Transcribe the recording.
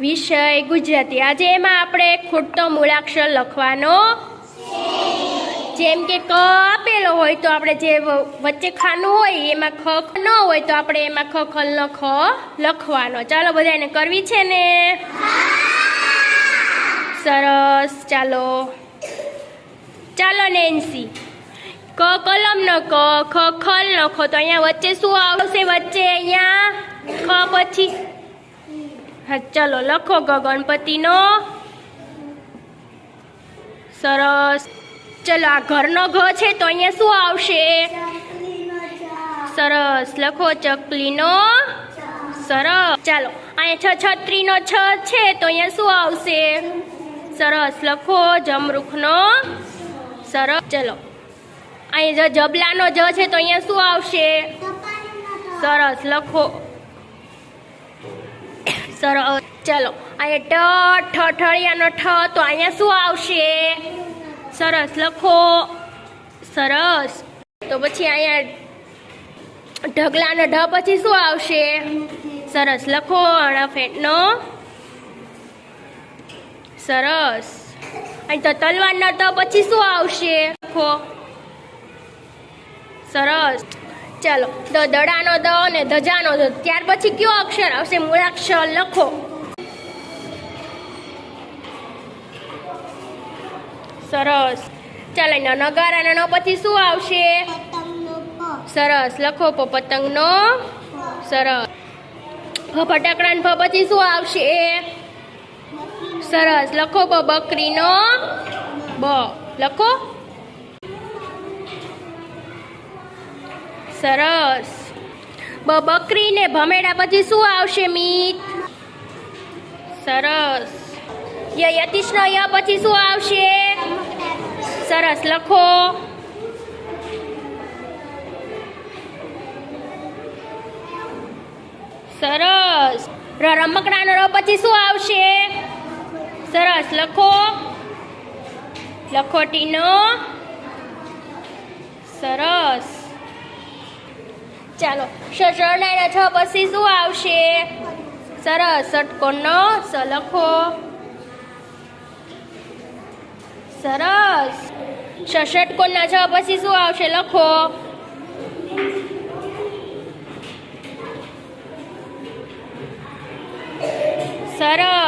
વિષય ગુજરાતી. આજે એમાં આપણે ખોટો મૂળાક્ષર લખવાનો જેમ કે ક આપેલો હોય તો આપણે જે વચ્ચે ખાનું હોય એમાં ખ ન હોય તો આપણે એમાં ખ ખલનો ખ લખવાનો. ચાલો બધાને કરવી છે ને? સરસ. ચાલો. ચાલો, નેન્સી. ક કલમનો ક, ખ ખલનો ખ. તો અહીંયા વચ્ચે શું આવશે? વચ્ચે અહીંયા ખ પછી હા, ચલો, લખો ગણપતિનો. સરસ. ચલો, આ ઘરનો ઘ છે તો અહીંયા શું આવશે? સરસ. લખો ચકલીનો. સરસ. ચાલો, અહીંયા છ, છત્રીનો છ છે તો અહીંયા શું આવશે? સરસ. લખો જમરૂખનો. સરસ. ચલો, અહીંયા જબલાનો જ છે તો અહીંયા શું આવશે? સરસ. લખો. સરસ. ચલો, અહીંયા ટ ઠઠળિયાનો ઠ, તો અહીંયા શું આવશે? સરસ, લખો. સરસ. તો પછી અહીંયા ઢગલાનો ઢ પછી શું આવશે? સરસ, લખો અણફેટનો સરસ. અહીં તો તલવારનો ત પછી શું આવશે? લખો. સરસ. ચાલો દ દડાનો દ અને ધજાનો ધ ત્યાર પછી કયો અક્ષર આવશે? મૂળાક્ષર લખો. સરસ. ચાલો એનો નગારાનો ન પછી શું આવશે? સરસ. લખો પ પતંગનો સરસ. ફ ફટાકડાનો ફ પછી શું આવશે? સરસ. લખો બ બકરીનો બ. લખો. સરસ. બ બકરી ને ભમેડા પછી શું આવશે મીત? સરસ. ય યતિશનો ય પછી શું આવશે? સરસ. લખો. સરસ. રમકડાનો ર પછી શું આવશે? સરસ. લખો. લખોટીનો. સરસ. ચાલો શરણાના છ પછી શું આવશે? સરસ ષટકોણનો સ લખો. સરસ. ષટકોણના છ પછી શું આવશે? લખો. સરસ.